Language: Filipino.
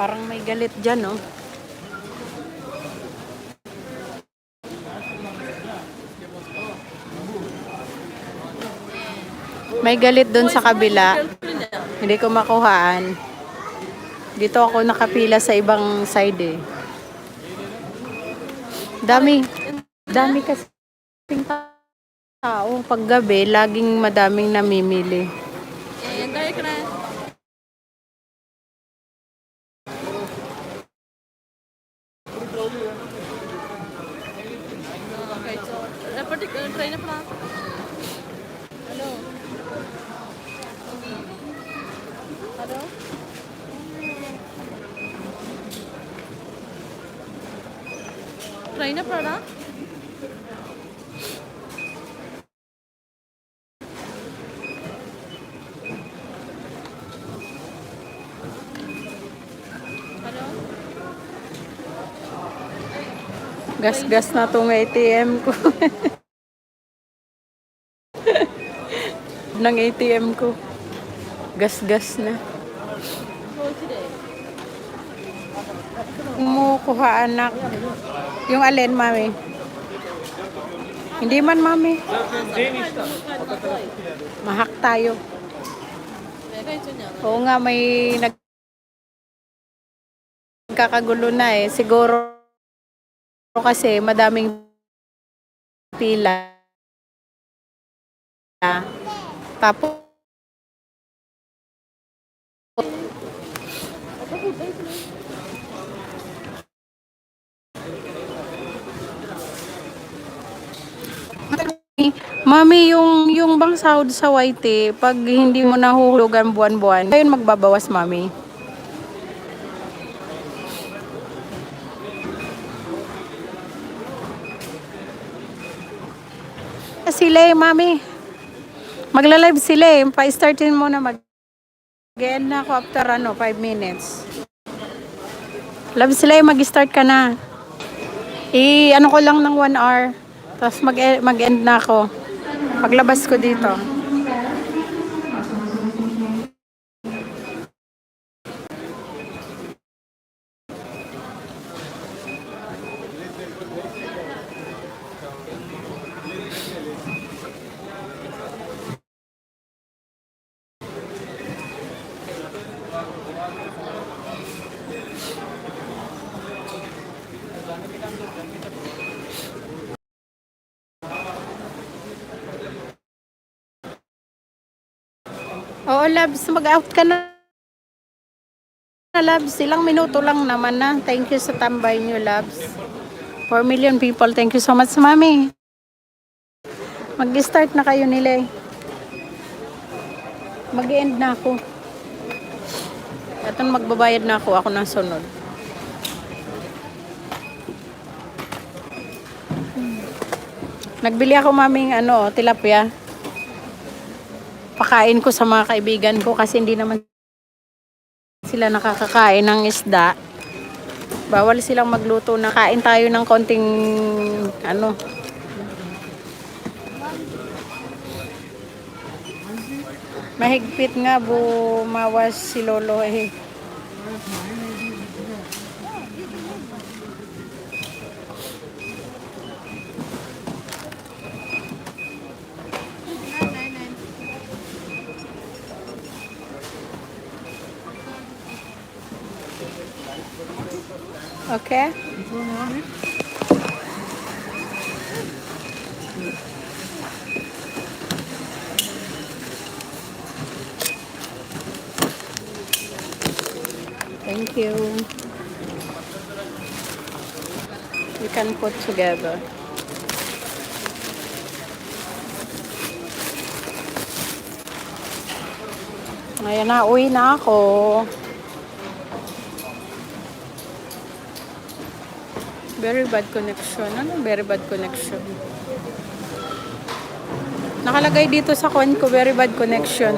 Parang may galit dyan, no? May galit doon sa kabila. Hindi ko makuhaan. Dito ako nakapila sa ibang side eh. Dami. Dami kasi tao. Pag gabi, laging madaming namimili. Yan, tayo ka na. Okay, so, dapat uh, try na pa. Hello? Hello? Try na? Hello? Gas-gas na tong ATM ko. ng ATM ko. Gas-gas na. Call Kumukuha anak. Yung alin, mami? Hindi man, mami. Mahak tayo. Oo nga, may nag nagkakagulo na eh. Siguro kasi madaming pila. Tapos Mami, yung yung bang sahod sa YT, pag hindi mo nahuhulugan buwan-buwan, ayun magbabawas, mami. Sila eh, mami. Magla-live sila eh. Pa-startin mo na mag end na ako after ano, 5 minutes. Love sila eh, mag-start ka na. I, ano ko lang ng 1 hour. Tapos mag, mag-end na ako. Paglabas ko dito. Oo, Labs, mag-out ka na. Labs, ilang minuto lang naman na. Thank you sa tambay niyo, Labs. 4 million people. Thank you so much, Mami. Mag-start na kayo nila eh. Mag-end na ako. Ito magbabayad na ako. Ako na sunod. Nagbili ako maming ano, tilapia pakain ko sa mga kaibigan ko kasi hindi naman sila nakakakain ng isda. Bawal silang magluto na kain tayo ng konting ano. Mahigpit nga bumawas si Lolo eh. Okay? Thank you. We can put together. Ngayon na, uwi na ako. Very bad connection. Ano very bad connection? Nakalagay dito sa con ko, very bad connection.